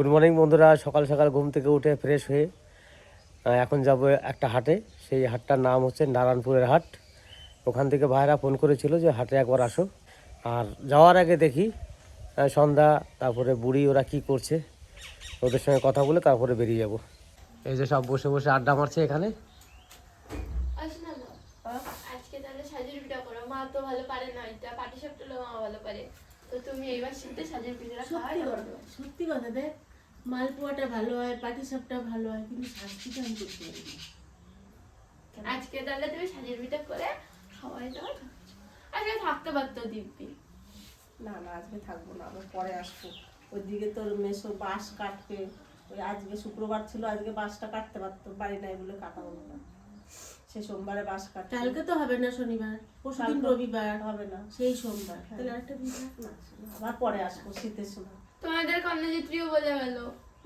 Good morning বন্ধুরা। সকাল সকাল ঘুম থেকে উঠে ফ্রেশ হয়ে এখন যাব একটা হাটে। সেই হাটটার নাম হচ্ছে নারায়ণপুরের হাট। ওখান থেকে ভাইরা ফোন করেছিল যে হাটে একবার আসো। আর যাওয়ার আগে দেখি সন্ধ্যা তারপরে বুড়ি ওরা কি করছে ওদের সঙ্গে কথা বলে তারপরে বেরিয়ে যাব। এই যে সব বসে বসে আড্ডা মারছে এখানে। আসো না মা। আজকে তাহলে সাজের পিঠা করো। মা তো ভালো পারে না এটা পাটি সাপটা মা ভালো পারে। তো তুমি এইবার শীতে সাজের পিঠাটা খাওয়াই সত্যি কথা সত্যি কথা দেখ। মালপোয়াটা ভালো হয় পাটি সাপটা ভালো হয় কিন্তু শাস্তিটা আমি করতে পারি না। আজকে তাহলে তুমি সাজের পিঠা করে খাওয়াই দাও। আজকে থাকতে পারতো দিব্যি। না না আজকে থাকব না আবার পরে আসব। ওইদিকে তোর মেসো বাস কাটবে। ওই আজকে শুক্রবার ছিল আজকে বাসটা কাটতে পারতো বাড়ি নাই বলে কাটা হলো না। সে সোমবারে বাস কাটবে। কালকে তো হবে না শনিবার পরশুদিন রবিবার হবে না। সেই সোমবার। তাহলে আরেকটা পিঠা না, আবার পরে আসব শীতের সময়। তোমাদের কন্যাযাত্রীও বলে গেল।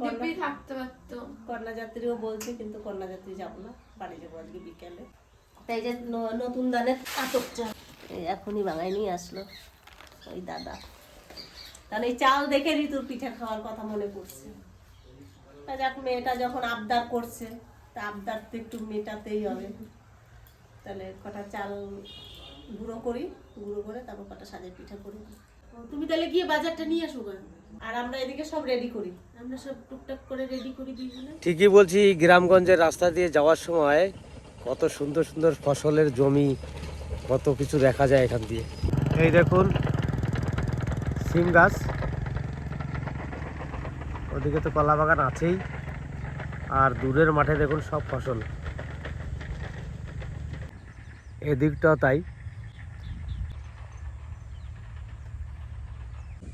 দিব্যি থাকতে পারতো। কন্যাযাত্রীও বলছে কিন্তু কন্যাযাত্রী যাব না। বাড়ি যাব আজকে বিকেলে। তাই যে নতুন দানের আতক চা এখনই বাঙাই নিয়ে আসলো ওই দাদা। কারণ এই চাল দেখে ঋতুর পিঠা খাওয়ার কথা মনে পড়ছে। তা যাক মেয়েটা যখন আবদার করছে তা আবদার তো একটু মেটাতেই হবে। তাহলে কটা চাল গুঁড়ো করি গুঁড়ো করে তারপর কটা সাজের পিঠা করি তুমি তাহলে গিয়ে বাজারটা নিয়ে আসো গা। আর আমরা এদিকে সব রেডি করি। আমরা সব টুকটাক করে রেডি করে দিই বলে ঠিকই বলছি গ্রামগঞ্জের রাস্তা দিয়ে যাওয়ার সময় কত সুন্দর সুন্দর ফসলের জমি কত কিছু দেখা যায় এখান দিয়ে। এই দেখুন সিম গাছ। ওদিকে তো কলা বাগান আছেই। আর দূরের মাঠে দেখুন সব ফসল। এদিকটাও তাই।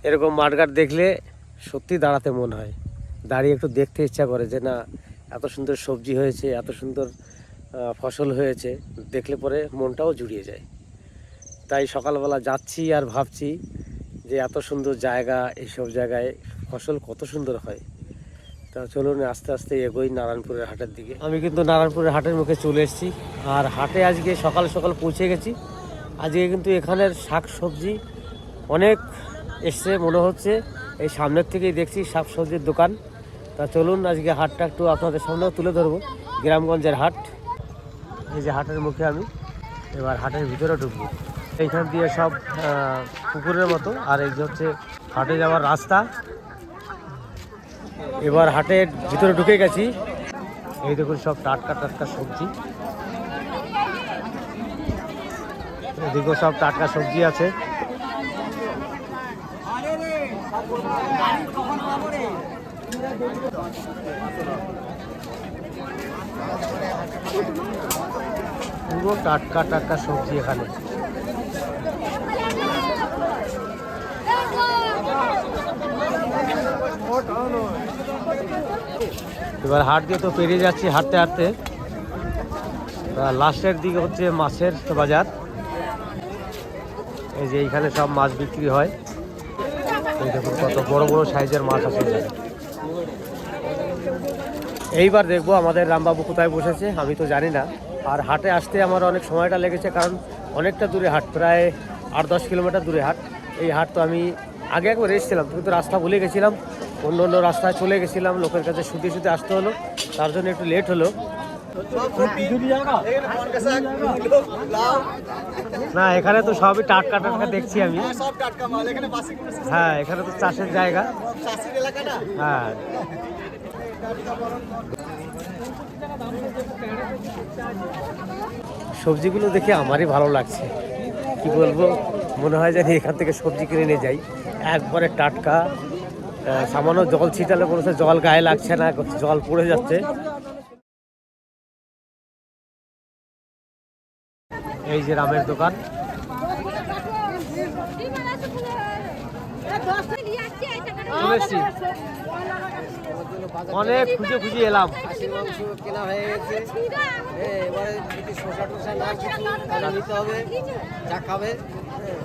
এরকম মাঠঘাট দেখলে সত্যি দাঁড়াতে মন হয়। দাঁড়িয়ে একটু দেখতে ইচ্ছা করে যে, না, এত সুন্দর সবজি হয়েছে, এত সুন্দর ফসল হয়েছে। দেখলে পরে মনটাও জুড়িয়ে যায়। তাই সকালবেলা যাচ্ছি আর ভাবছি যে, এত সুন্দর জায়গা, এইসব জায়গায় ফসল কত সুন্দর হয়। তা চলুন আস্তে আস্তে এগোই নারায়ণপুরের হাটের দিকে। আমি কিন্তু নারায়ণপুরের হাটের মুখে চলে এসেছি। আর হাটে আজকে সকাল সকাল পৌঁছে গেছি। আজকে কিন্তু এখানের শাক সবজি অনেক এসছে, মনে হচ্ছে। এই সামনের থেকেই দেখছি শাক সবজির দোকান। তা চলুন, আজকে হাটটা একটু আপনাদের সামনেও তুলে ধরবো। গ্রামগঞ্জের হাট। এই যে হাটের মুখে আমি, এবার হাটের ভিতরে ঢুকবো। এইখান দিয়ে সব পুকুরের মতো। আর এই যে হচ্ছে হাটে যাওয়ার রাস্তা। এবার হাটের ভিতরে ঢুকে গেছি। এই দেখুন সব টাটকা টাটকা সবজি। এদিকেও সব টাটকা সবজি আছে। পুরো টাটকা টাটকা সবজি এখানে। এবার হাট দিয়ে তো পেরিয়ে যাচ্ছি হাঁটতে হাঁটতে। লাস্টের দিকে হচ্ছে মাছের বাজার। এই যে এইখানে সব মাছ বিক্রি হয়। এই দেখুন কত বড় বড় সাইজের মাছ আছে। এইবার দেখব আমাদের রামবাবু কোথায় বসেছে আমি তো জানি না। আর হাটে আসতে আমার অনেক সময়টা লেগেছে কারণ অনেকটা দূরে হাট প্রায় আট দশ কিলোমিটার দূরে হাট। এই হাট তো আমি আগে একবার এসেছিলাম কিন্তু রাস্তা ভুলে গেছিলাম। অন্য অন্য রাস্তায় চলে গেছিলাম লোকের কাছে শুতে শুতে আসতে হলো তার জন্য একটু লেট হলো। না এখানে তো সবই টাটকা টাটকা দেখছি আমি। করে হ্যাঁ এখানে তো চাষের জায়গা। হ্যাঁ। সবজিগুলো দেখে আমারই ভালো লাগছে। কি বলব? মনে হয় জানি এখান থেকে সবজি কিনে নিয়ে যাই। একবারে টাটকা সামান্য জল ছিটালে কোনো জল গায়ে লাগছে না, জল পড়ে যাচ্ছে। এই যে রামের দোকান। চলে এসছি। অনেক খুঁজে খুঁজে এলাম। খাসির মাংস কেনা হয়ে গেছে। হ্যাঁ, এবারে যদি শসা টসা না কিছু তাহলে নিতে হবে। যা খাবে।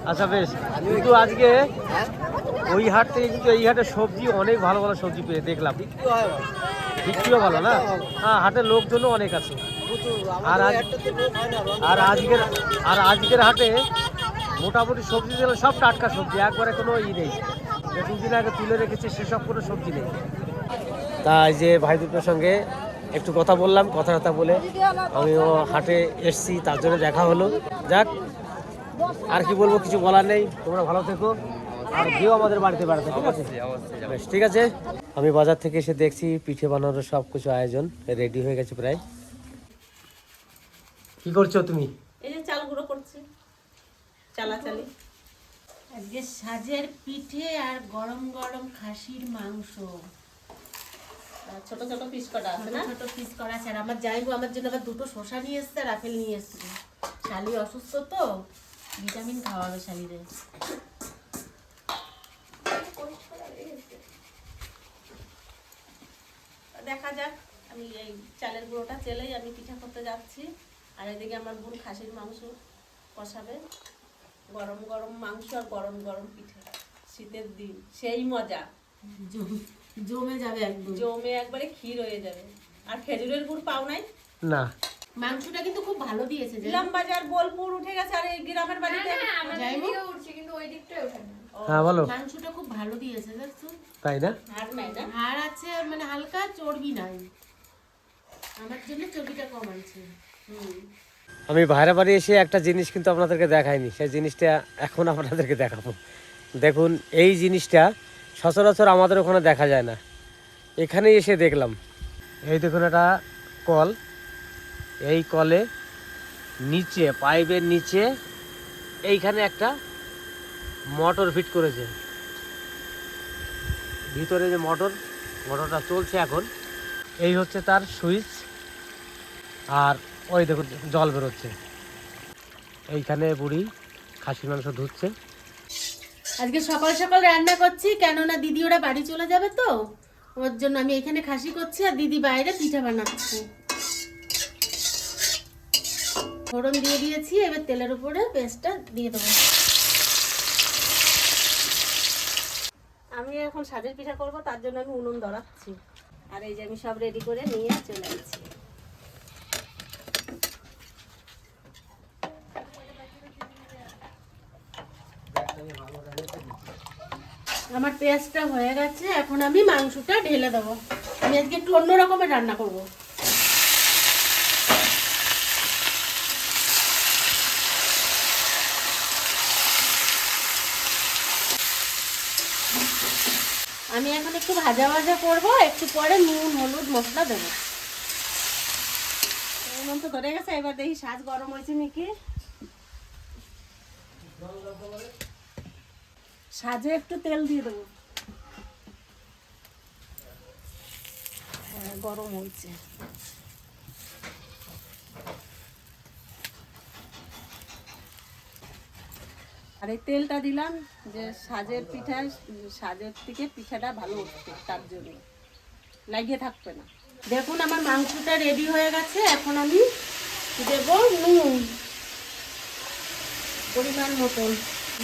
আচ্ছা বেশ। কিন্তু আজকে হ্যাঁ? ওই হাট থেকে কিন্তু এই হাটে সবজি অনেক ভালো ভালো সবজি পেয়ে দেখলাম। বিক্রিও ভালো। না? হ্যাঁ হাটের লোকজনও অনেক আছে। আর হয় আর আজকের আর আজকের হাটে মোটামুটি সবজি সব টাটকা সবজি একবারে কোনো ই নেই। দুদিন আগে তুলে রেখেছে সেসব কোনো সবজি নেই। তা এই যে ভাই দুটোর সঙ্গে একটু কথা বললাম কথা কথা বলে আমিও হাটে এসছি তার জন্য দেখা হলো। যাক আর কি বলব কিছু বলার নেই। তোমরা ভালো থেকো আর কেউ আমাদের বাড়িতে বেড়াতে ঠিক আছে বেশ, ঠিক আছে। আমি বাজার থেকে এসে দেখছি পিঠে বানানোর সব কিছু আয়োজন রেডি হয়ে গেছে প্রায়। কি করছ তুমি? এই যে চাল গুঁড়ো করছি চালাচালি। আজকে সাজের পিঠে আর গরম গরম খাসির মাংস। ছোট ছোট পিস কটা আছে না? ছোট পিস করা আছে। আর আমার যাইবো আমার জন্য আবার দুটো শসা নিয়ে এসছে আর আপেল নিয়ে এসছে। শালি অসুস্থ তো ভিটামিন খাওয়াবে শালিরে দেখা যাক আমি এই চালের গুঁড়োটা চেলেই আমি পিঠা করতে যাচ্ছি। আর এদিকে আমার বোন খাসির মাংস কষাবে। গরম গরম মাংস আর গরম গরম পিঠে। শীতের দিন সেই মজা। জমে যাবে একদম। জমে একবারে ক্ষীর হয়ে যাবে। আর খেজুরের গুড় পাও নাই? না। মাংসটা কিন্তু খুব ভালো দিয়েছে ইলাম বাজার বোলপুর উঠে গেছে আর এই গ্রামের বাড়িতে উঠছে কিন্তু ওই দিকটায় ওঠে না। হ্যাঁ বলো। মাংসটা খুব ভালো দিয়েছে দেখছ তাই না? নাই না? হাড় আছে মানে হালকা চর্বি নাই। আমার জন্য চর্বিটা কম আছে। হুম। আমি বাইরে বাড়ি এসে একটা জিনিস কিন্তু আপনাদেরকে দেখাইনি, সেই জিনিসটা এখন আপনাদেরকে দেখাবো। দেখুন, এই জিনিসটা সচরাচর আমাদের ওখানে দেখা যায় না। এখানেই এসে দেখলাম। এই দেখুন একটা কল। এই কলে নিচে, পাইপের নিচে এইখানে একটা মোটর ফিট করেছে। ভিতরে যে মোটর, মোটরটা চলছে এখন। এই হচ্ছে তার সুইচ। আর ওই দেখুন, জল বেরোচ্ছে। এইখানে বুড়ি খাসি মাংস ধুচ্ছে। আজকে সকাল সকাল রান্না করছি, কেননা দিদি ওরা বাড়ি চলে যাবে তো। ওর জন্য আমি এখানে খাসি করছি আর দিদি বাইরে পিঠা বানাচ্ছে। ফোড়ন দিয়ে দিয়েছি, এবার তেলের উপরে পেস্টটা দিয়ে দেবো। আমি এখন সাজের পিঠা করব, তার জন্য আমি উনুন ধরাচ্ছি আর এই যে আমি সব রেডি করে নিয়ে চলে আসছি আমার পেঁয়াজটা হয়ে গেছে, এখন আমি মাংসটা ঢেলে দেবো। আমি আজকে একটু অন্য রকমের রান্না করব। আমি এখন একটু ভাজা ভাজা করব, একটু পরে নুন, হলুদ, মশলা দেবো। উনুন তো ধরে গেছে, এবার দেখি সাজ গরম হয়েছে নাকি। সাজে একটু তেল দিয়ে দেবো। হ্যাঁ, গরম হয়েছে। আর এই তেলটা দিলাম যে সাজের পিঠা সাজের থেকে পিঠাটা ভালো উঠবে তার জন্য। লাগিয়ে থাকবে না। দেখুন আমার মাংসটা রেডি হয়ে গেছে। এখন আমি দেব নুন। পরিমাণ মতন।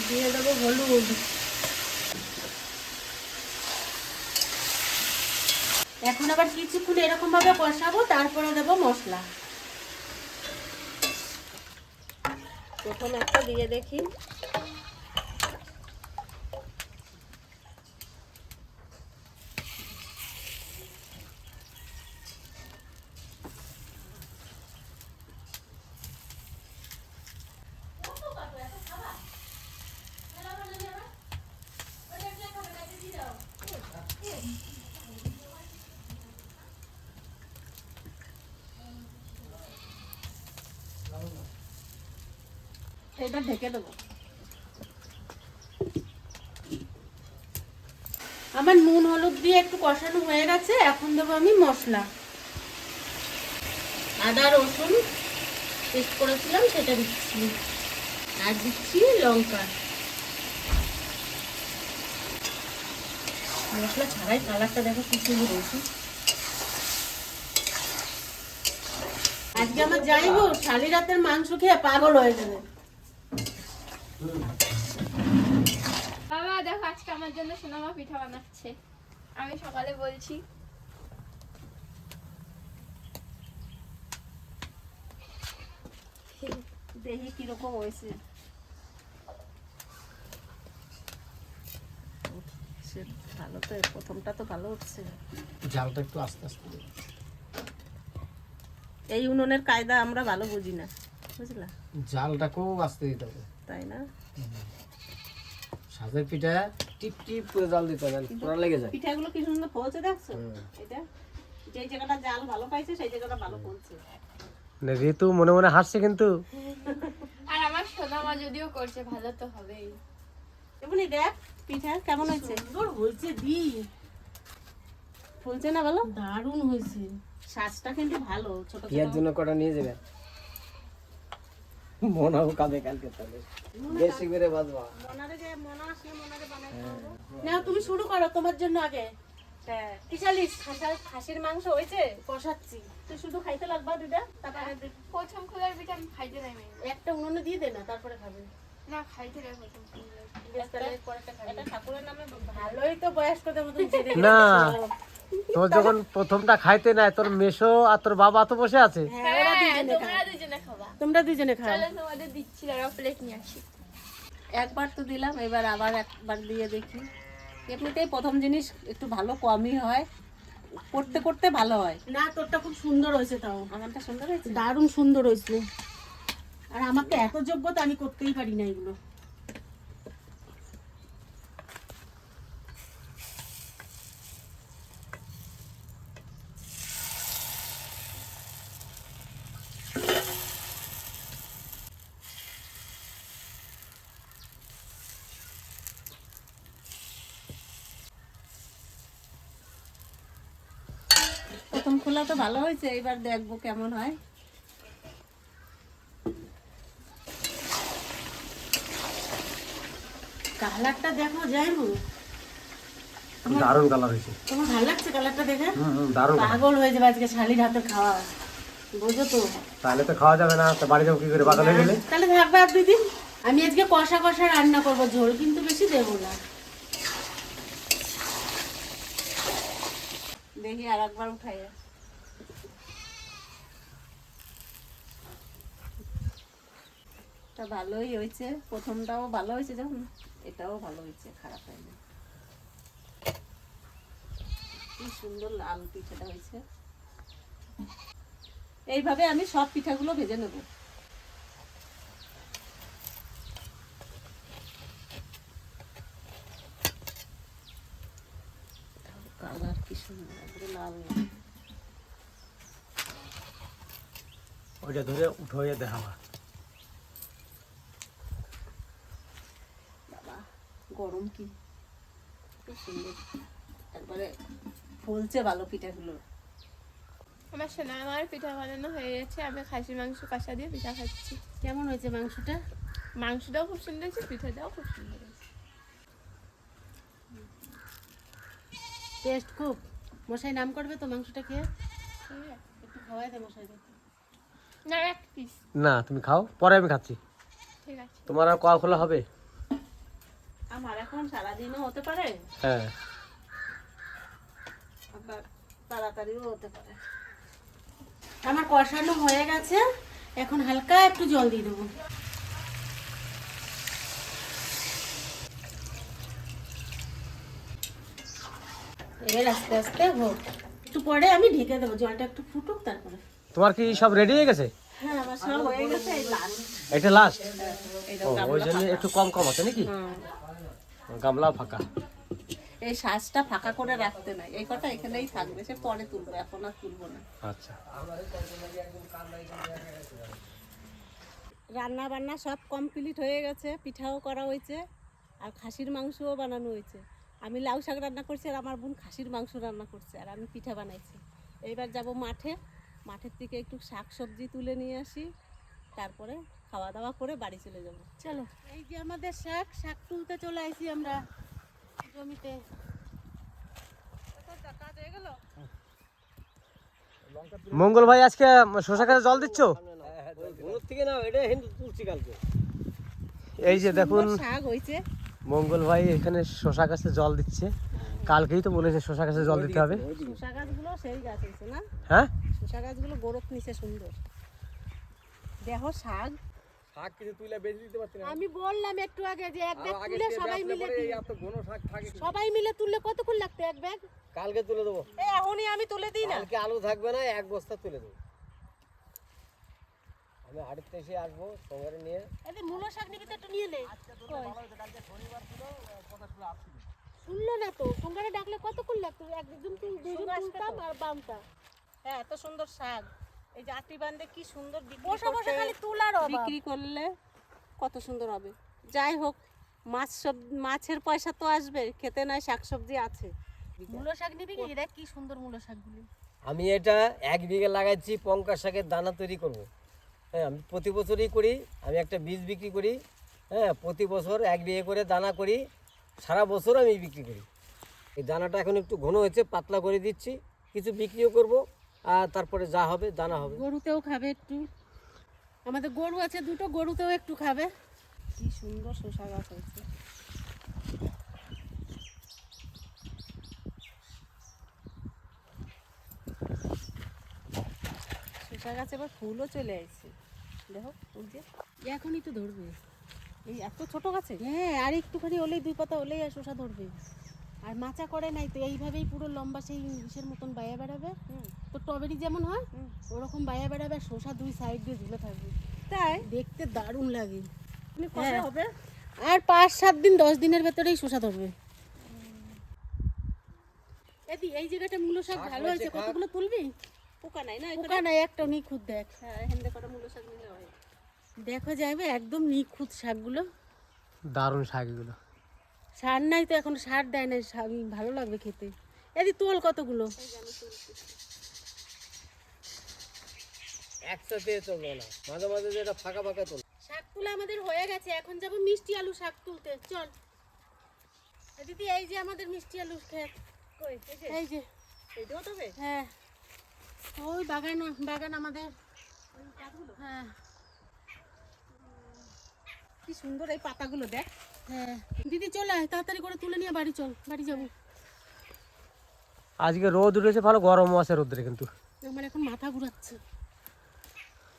দিয়ে দেবো হলুদ। এখন আবার কিছুক্ষণ এরকম ভাবে কষাবো তারপরে দেবো মশলা প্রথম একটা দিয়ে দেখি এটা ঢেকে দেবো। আমার নুন, হলুদ দিয়ে একটু কষানো হয়ে গেছে, এখন দেবো আমি মশলা। আদা, রসুন পেস্ট করেছিলাম, সেটা দিচ্ছি। আর দিচ্ছি লঙ্কা। মশলা ছাড়াই কালারটা দেখো কি সুন্দর হয়েছে। আজকে আমার যাইবো শালি রাতের মাংস খেয়ে পাগল হয়ে যাবে বাবা দেখো আজকে আমার জন্য সোনামা পিঠা বানাচ্ছে। আমি সকালে বলছি। দেখি কীরকম হয়েছে। সে ভালো ভালো তো প্রথমটা তো ভালো হচ্ছে। জালটা একটু আস্তে আস্তে এই উনুনের কায়দা আমরা ভালো বুঝি না বুঝলা? জালটাকেও আস্তে দিতে হবে। তাই না? সাজের পিঠা টিপ টিপ করে জাল দিতে হবে পুরা লেগে যায়। পিঠাগুলো কি সুন্দর ফলছে দেখছ? এটা? যেই জায়গাটা জাল ভালো পাইছে সেই জায়গাটা ভালো ফলছে মানে ঋতু মনে মনে হাসছে কিন্তু। আর আমার সোনা মা যদিও করছে ভালো তো হবেই। এমনি দেখ পিঠা কেমন হয়েছে? সুন্দর হয়েছে দি। ফুলছে না ভালো? দারুণ হয়েছে। শ্বাসটা কিন্তু ভালো ছোট বিয়ের জন্য কটা নিয়ে যাবে? মনাও কাঁদে কালকে তাহলে। বেশি করে বাজবা মনারে যে মনা আসলে মনারে বানাই না তুমি শুরু করো তোমার জন্য আগে। হ্যাঁ কি চালিস খাসির মাংস হয়েছে কষাচ্ছি। তুই শুধু খাইতে লাগবা দিদা তারপরে প্রথম খোলার পিঠা আমি খাইতে নাই একটা উনুনে দিয়ে দে না তারপরে খাবে। না খাইতে প্রথম খোলার এটা ঠাকুরের নামে ভালোই তো বয়স্কদের মতন না। তোর যখন প্রথমটা খাইতে নাই তোর মেশো আর তোর বাবা তো বসে আছে। হ্যাঁ তোমরা দুজনে খাবা। তোমরা দুজনে খাও। তোমাদের দিচ্ছি প্লেট নিয়ে আসি। একবার তো দিলাম এবার আবার একবার দিয়ে দেখি। এমনিতেই প্রথম জিনিস একটু ভালো কমই হয়। করতে করতে ভালো হয়। না তোরটা খুব সুন্দর হয়েছে তাও। আমারটা সুন্দর হয়েছে? দারুণ সুন্দর হয়েছে। আর আমাকে এত যোগ্যতা আমি করতেই পারি না এগুলো। প্রথম তো ভালো হয়েছে এবার দেখব কেমন হয়। কালারটা দেখো দারুণ কালার হয়েছে। তোমার ভালো লাগছে কালারটা দেখে? দারুণ পাগল হয়ে যাবে আজকে শালির হাতে খাওয়া। বোঝো তো। তাহলে তো খাওয়া যাবে না তো বাড়ি যাব কি করে হয়ে গেলে? তাহলে থাকবে আর দুই দিন। আমি আজকে কষা কষা রান্না করব ঝোল কিন্তু বেশি দেবো না। দেখি আর একবার উঠাই। এটা ভালোই হয়েছে। প্রথমটাও ভালো হয়েছে যখন, এটাও ভালো হয়েছে, খারাপ হয়নি। সুন্দর লাল পিঠাটা হয়েছে। এইভাবে আমি সব পিঠাগুলো ভেজে নেব। কালার কি সুন্দর লাল ওইটা ধরে উঠে দেখাবা বাবা গরম কি? খুব সুন্দর। একবারে ফুলছে ভালো পিঠাগুলো। আমার সোনা আমার পিঠা বানানো হয়ে গেছে। আমি খাসির মাংস কষা দিয়ে পিঠা খাচ্ছি। কেমন হয়েছে মাংসটা? মাংসটাও খুব সুন্দর হয়েছে পিঠাটাও খুব সুন্দর হয়েছে। টেস্ট খুব। মশাই নাম করবে তো মাংসটা খেয়ে? ঠিক একটু খাওয়াই দে মশাই না এক পিস না তুমি খাও। পরে আমি খাচ্ছি। ঠিক আছে। তোমার আর কোয়া খোলা হবে? আমার এখন সারাদিনও হতে পারে। হ্যাঁ। আবার তাড়াতাড়িও হতে পারে। আমার কষানো হয়ে গেছে এখন হালকা একটু জল দিয়ে দেবো। এবার আস্তে আস্তে হোক। একটু পরে আমি ঢেকে দেবো জলটা একটু ফুটুক তারপরে। তোমার কি সব রেডি হয়ে গেছে? হ্যাঁ আমার সব হয়ে গেছে এটা লাস্ট ওই জন্য একটু কম কম আছে নাকি? গামলা ফাঁকা। এই শ্বাসটা ফাঁকা করে রাখতে নাই। এই কথা এখানেই থাকবে সে পরে তুলবো এখন আর তুলবো না। আচ্ছা। রান্না বান্না সব কমপ্লিট হয়ে গেছে পিঠাও করা হয়েছে আর খাসির মাংসও বানানো হয়েছে। আমি লাউ শাক রান্না করছি আর আমার বোন খাসির মাংস রান্না করছে আর আমি পিঠা বানাইছি। এইবার যাব মাঠে। মাঠের থেকে একটু শাক সবজি তুলে নিয়ে আসি। তারপরে খাওয়া দাওয়া করে বাড়ি চলে যাব। চলো। এই যে আমাদের শাক শাক তুলতে চলে আসি আমরা জমিতে। মঙ্গল ভাই আজকে শশা গাছে জল দিচ্ছ? গরুর থেকে না এটা হিন্দু তুলছি এই যে দেখুন মঙ্গল ভাই এখানে শশা গাছে জল দিচ্ছে। কালকেই তো বলেছে শশা গাছে জল দিতে হবে। শসা গাছগুলো সেই গাছ হ্যাঁ? শসা গাছগুলো গোরক নিচে সুন্দর। দেখো শাক। শাক কিছু তুলে বেশি দিতে পারছি না। আমি বললাম একটু আগে যে এক ব্যাগ তুলে সবাই মিলে এই এত ঘন শাক থাকে সবাই মিলে তুললে কতক্ষণ লাগতো এক ব্যাগ? কালকে তুলে দেবো। এই এখনই আমি তুলে দিই না। কালকে আলু থাকবে না এক বস্তা তুলে দেবো। আমি হাড়িতে এসে আসব সঙ্গে নিয়ে। এদের মূলো শাক নিবি তো একটু নিয়ে নে। শুনলো না তো সঙ্গারে ডাকলে কতক্ষণ লাগতো? একজন তুল দুজন তুলতাম আর বামতা হ্যাঁ এত সুন্দর শাক। এই যে আটি বান্ধে কি সুন্দর বসে বসে খালি তুলার বিক্রি করলে কত সুন্দর হবে। যাই হোক মাছ সব মাছের পয়সা তো আসবে খেতে নয় শাকসবজি আছে। মূলো শাক নিবি কি? দেখ কি সুন্দর মূলো শাকগুলি। আমি এটা এক বিঘে লাগাচ্ছি পঙ্কা শাকের দানা তৈরি করব। হ্যাঁ আমি প্রতি বছরই করি আমি একটা বীজ বিক্রি করি হ্যাঁ প্রতি বছর এক বিঘে করে দানা করি সারা বছর আমি বিক্রি করি। এই দানাটা এখন একটু ঘন হয়েছে পাতলা করে দিচ্ছি কিছু বিক্রিও করব। আর তারপরে যা হবে, দানা হবে। গরুতেও খাবে একটু। আমাদের গরু আছে, দুটো গরুতেও একটু খাবে। কি সুন্দর শসা গাছ হয়েছে। শসা গাছে এবার ফুলও চলে আসছে। দেখো ওই যে এখনই তো ধরবে। এই এত ছোট গাছে? হ্যাঁ আর একটুখানি হলেই দুই পাতা হলেই আর শসা ধরবে। আর মাচা করে নাই তো এইভাবেই পুরো লম্বা সেই ইসের মতন বাইয়া বেড়াবে। তো টবেরি যেমন হয় ওরকম বাইয়া বেড়াবে আর শসা দুই সাইড দিয়ে ঝুলে থাকবে। তাই? দেখতে দারুণ লাগে। হ্যাঁ। হবে? আর পাঁচ সাত দিন দশ দিনের ভেতরেই শসা ধরবে। এদি এই জায়গাটা মূলো শাক ভালো হয়েছে? কতগুলো তুলবি? পোকা নাই না পোকা নাই একটা নিখুঁত দেখ। হ্যাঁ হেন্দে মূলো শাক নিলে হয়। দেখো যাবে একদম নিখুঁত শাকগুলো। দারুণ শাক এগুলো সার নাই তো এখন সার দেয় না ভালো লাগবে খেতে। এদি তোল কতগুলো? একসাথে চলবে না। মাঝে মাঝে যেটা ফাঁকা ফাঁকা তোল। শাক তুলে আমাদের হয়ে গেছে এখন যাব মিষ্টি আলু শাক তুলতে। চল। এ দিদি এই যে আমাদের মিষ্টি আলু ক্ষেত এই যে? এই যে। এইটাও তবে হ্যাঁ। ওই বাগান বাগান আমাদের। হ্যাঁ। কি সুন্দর এই পাতাগুলো দেখ। হ্যাঁ দিদি চল আয় তাড়াতাড়ি করে তুলে নিয়ে বাড়ি চল বাড়ি যাব। আজকে রোদ উঠেছে ভালো গরমও আছে রোদ্রে কিন্তু। আমার এখন মাথা ঘুরাচ্ছে।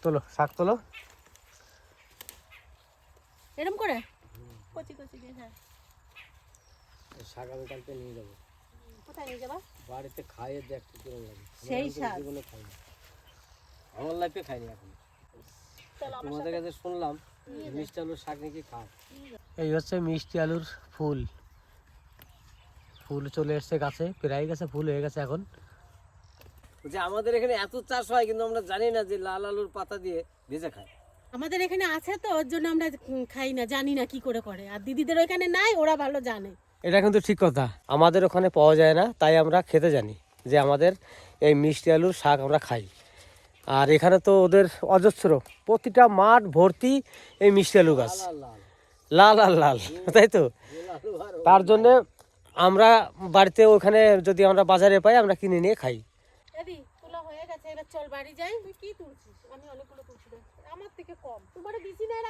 তোলো শাক তোলো। এরম করে? কচি কচি দিয়ে হ্যাঁ। শাক আমি কালকে নিয়ে যাব। কোথায় নিয়ে যাবা? বাড়িতে খাইয়ে দেখতে কেমন লাগে। সেই। জীবনে খাইনি আমার লাইফে খাইনি এখন। তোমাদের কাছে শুনলাম মিষ্টি আলুর শাক নাকি খাও? এই হচ্ছে মিষ্টি আলুর ফুল। ফুল চলে এসছে গাছে প্রায় গেছে ফুল হয়ে গেছে এখন। যে আমাদের এখানে এত চাষ হয় কিন্তু আমরা জানি না যে লাল আলুর পাতা দিয়ে ভেজে খায়। আমাদের এখানে আছে তো ওর জন্য আমরা খাই না জানি না কি করে করে। আর দিদিদের ওইখানে নাই ওরা ভালো জানে। এটা কিন্তু ঠিক কথা। আমাদের ওখানে পাওয়া যায় না তাই আমরা খেতে জানি যে আমাদের এই মিষ্টি আলুর শাক আমরা খাই। আর এখানে তো ওদের অজস্র। প্রতিটা মাঠ ভর্তি এই মিষ্টি আলু গাছ। লাল লাল লাল। তাই তো? তার জন্য আমরা বাড়িতে ওখানে যদি আমরা বাজারে পাই আমরা কিনে নিয়ে খাই। হয়ে গেছে এবার চল বাড়ি যাই। তুই কি তুলছিস? আমি অনেকগুলো তুলছি আমার থেকে কম। তোমার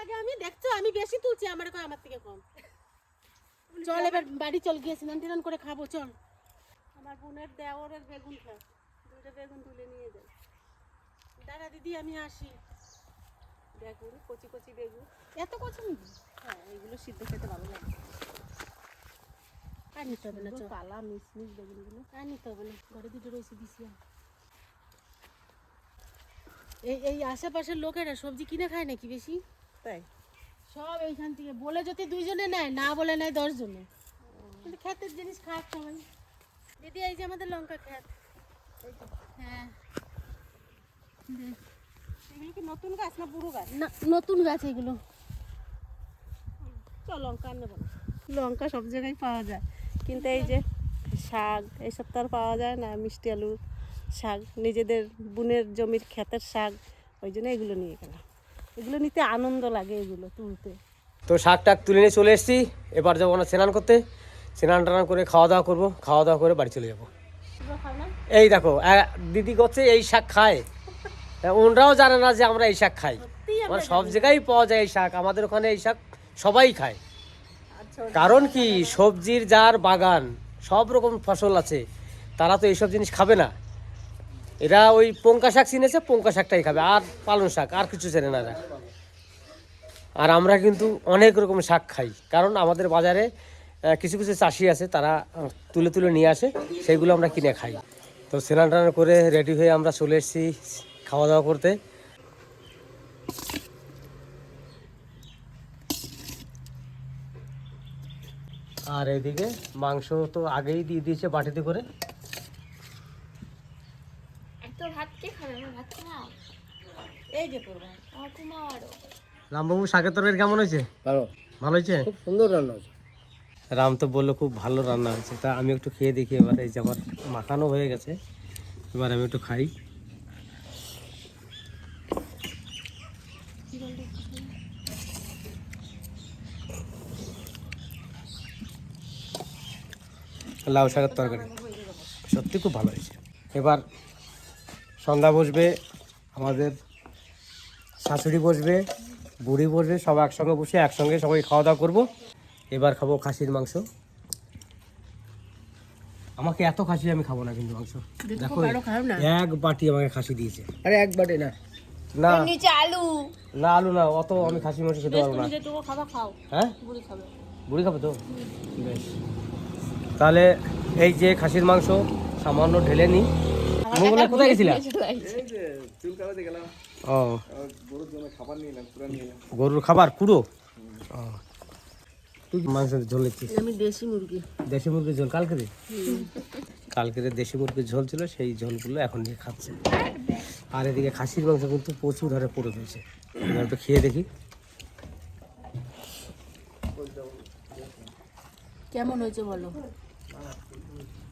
আগে আমি দেখছ আমি বেশি তুলছি আমার কয় আমার থেকে কম। চল এবার বাড়ি চল গিয়ে স্নান টিনান করে খাব চল। আমার বোনের দেওরের বেগুন খা। দুটো বেগুন তুলে নিয়ে যায় দাঁড়া দিদি আমি আসি। বেগুন কচি কচি বেগুন। এত পছন্দ হ্যাঁ এগুলো সিদ্ধ খেতে ভালো লাগে। আর নিতে হবে না বেগুনগুলো। আর নিতে হবে না। ঘরে দুটো রয়েছে দিছি এই এই আশেপাশের লোকেরা সবজি কিনে খায় নাকি বেশি? তাই? সব এইখান থেকে। বলে যদি দুইজনে নেয় না বলে নেয় দশ জনে কিন্তু ক্ষেতের জিনিস খাক সবাই দিদি এই যে আমাদের লঙ্কা ক্ষেত। হ্যাঁ। এগুলো কি নতুন গাছ না পুরো গাছ? না নতুন গাছ এগুলো। লঙ্কা নেব লঙ্কা সব জায়গায় পাওয়া যায়। কিন্তু এই যে শাক এইসব তো আর পাওয়া যায় না মিষ্টি আলু শাক নিজেদের বুনের জমির ক্ষেতের শাক ওই জন্য এগুলো নিয়ে গেলাম। এগুলো নিতে আনন্দ লাগে এগুলো তুলতে। তো শাক টাক তুলে নিয়ে চলে এসেছি। এবার যাব না স্নান করতে। স্নান টান করে খাওয়া দাওয়া করব। খাওয়া দাওয়া করে বাড়ি চলে যাব। এই দেখো দিদি করছে এই শাক খায়। ওনরাও জানে না যে আমরা এই শাক খাই। মানে সব জায়গায় পাওয়া যায় এই শাক আমাদের ওখানে এই শাক সবাই খায়। কারণ কি সবজির যার বাগান সব রকম ফসল আছে তারা তো এইসব জিনিস খাবে না। এরা ওই পঙ্কা শাক চিনেছে পঙ্কা শাকটাই খাবে আর পালং শাক আর কিছু চেনে না এরা। আর আমরা কিন্তু অনেক রকম শাক খাই কারণ আমাদের বাজারে কিছু কিছু চাষি আছে তারা তুলে তুলে নিয়ে আসে সেইগুলো আমরা কিনে খাই। তো স্নান টান করে রেডি হয়ে আমরা চলে এসেছি খাওয়া দাওয়া করতে। আর এদিকে মাংস তো আগেই দিয়ে দিয়েছে বাটিতে করে। রামবাবু শাকের তরকারি কেমন হয়েছে? ভালো। ভালো হয়েছে? খুব সুন্দর রান্না হচ্ছে রাম তো বলল খুব ভালো রান্না হয়েছে। তা আমি একটু খেয়ে দেখি এবার এই যে আমার মাখানো হয়ে গেছে। এবার আমি একটু খাই। লাউ শাকের তরকারি। সত্যি খুব ভালো হয়েছে। এবার সন্ধ্যা বসবে আমাদের শাশুড়ি বসবে বুড়ি বসবে সব একসঙ্গে বসে একসঙ্গে সবাই খাওয়া দাওয়া করব। এবার খাব খাসির মাংস। আমাকে এত খাসি আমি খাব না কিন্তু মাংস। দেখো এক বাটি আমাকে খাসি দিয়েছে। আরে এক বাটে না। না। নিচে আলু। না আলু না অত আমি খাসি মাংস খেতে পারব না। হ্যাঁ? বুড়ি খাবে। বুড়ি খাবে তো? বেশ। তাহলে এই যে খাসির মাংস সামান্য ঢেলে নি। মোগলাই কোথায় গেছিলা? ও। গরুর খাবার পুরো। তুই ঝোল নিচ্ছিস আমি দেশি মুরগি। দেশি মুরগির ঝোল কালকে দে? কালকে দেশি মুরগির ঝোল ছিল সেই ঝোলগুলো এখন নিয়ে খাচ্ছে। আর এদিকে খাসির মাংস কিন্তু প্রচুর হারে পড়ে রয়েছে এবার খেয়ে দেখি। কেমন হয়েছে বলো?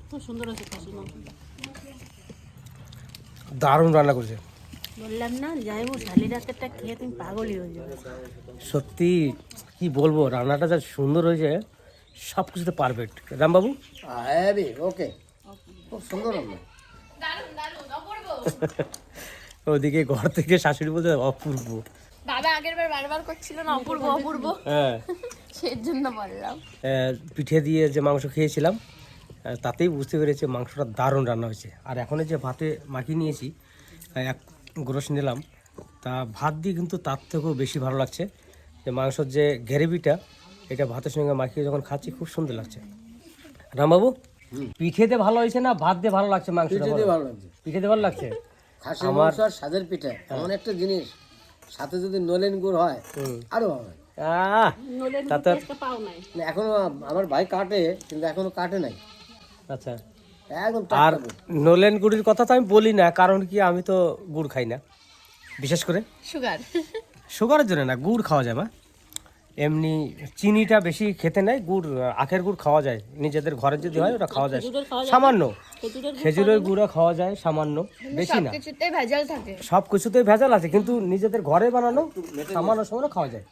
খুব সুন্দর হয়েছে খাসি মাংস। দারুণ রান্না করছে। বললাম না শালি ডাক্তারটা খেয়ে তুমি পাগলই হয়ে যাবে। সত্যি কি বলব রান্নাটা যা সুন্দর হয়েছে সব কিছুতে পারফেক্ট রামবাবু আরে ওকে। খুব সুন্দর রান্না। ওদিকে ঘর থেকে শাশুড়ি বলতে অপূর্ব। বাবা আগের বার বারবার করছিল না অপূর্ব অপূর্ব। হ্যাঁ। জন্য বললাম। পিঠে দিয়ে যে মাংস খেয়েছিলাম তাতেই বুঝতে পেরেছি মাংসটা দারুণ রান্না হয়েছে। আর এখন এই যে ভাতে মাখিয়ে নিয়েছি এক গ্রস নিলাম। তা ভাত দিয়ে কিন্তু তার থেকেও বেশি ভালো লাগছে। যে মাংসর যে গ্রেভিটা এটা ভাতের সঙ্গে মাখিয়ে যখন খাচ্ছি খুব সুন্দর লাগছে। রামবাবু পিঠেতে ভালো হয়েছে না ভাত দিয়ে ভালো লাগছে মাংস পিঠেতে ভালো লাগছে। পিঠেতে ভালো লাগছে? খাসি মাংস আর সাজের পিঠা এমন একটা জিনিস সাথে যদি নলেন গুড় হয়। আরও ভালো আহ, তা তো পাও নাই। না, এখনও আমার ভাই কাটে কিন্তু এখনও কাটে নাই। আচ্ছা। একদম আর টাটকা নলেন গুড়ির কথা তো আমি বলি না কারণ কি আমি তো গুড় খাই না। বিশেষ করে? সুগার সুগারের জন্য না গুড় খাওয়া যায় মা। এমনি চিনিটা বেশি খেতে নেই গুড় আখের গুড় খাওয়া যায়। নিজেদের ঘরে যদি হয় ওটা খাওয়া যায়। সামান্য। খেজুরের খেজুরের গুঁড়ো খাওয়া যায় সামান্য। বেশি না। সব কিছুতেই ভেজাল আছে কিন্তু নিজেদের ঘরে বানানো সামান্য সামান্য খাওয়া যায়।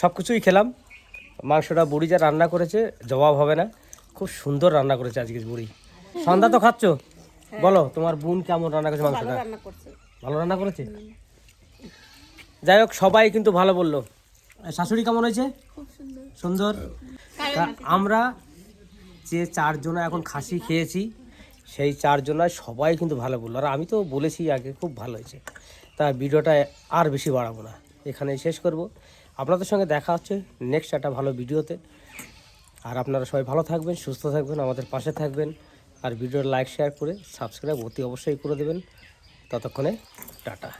সব কিছুই খেলাম। মাংসটা বুড়ি যা রান্না করেছে জবাব হবে না। খুব সুন্দর রান্না করেছে আজকে বুড়ি। সন্ধ্যা তো খাচ্ছ? বলো তোমার বোন কেমন রান্না করেছে মাংসটা? ভালো রান্না করেছে। যাই হোক সবাই কিন্তু ভালো বলল। শাশুড়ি কেমন হয়েছে? সুন্দর। আমরা যে চারজনা এখন খাসি খেয়েছি সেই চারজনায় সবাই কিন্তু ভালো বলল। আর আমি তো বলেছি আগে খুব ভালো হয়েছে। তা ভিডিওটা আর বেশি বাড়াবো না। এখানেই শেষ করব। আপনাদের সঙ্গে দেখা হচ্ছে নেক্সট একটা ভালো ভিডিওতে। আর আপনারা সবাই ভালো থাকবেন, সুস্থ থাকবেন, আমাদের পাশে থাকবেন। আর ভিডিওর লাইক শেয়ার করে সাবস্ক্রাইব অতি অবশ্যই করে দেবেন। ততক্ষণে টাটা।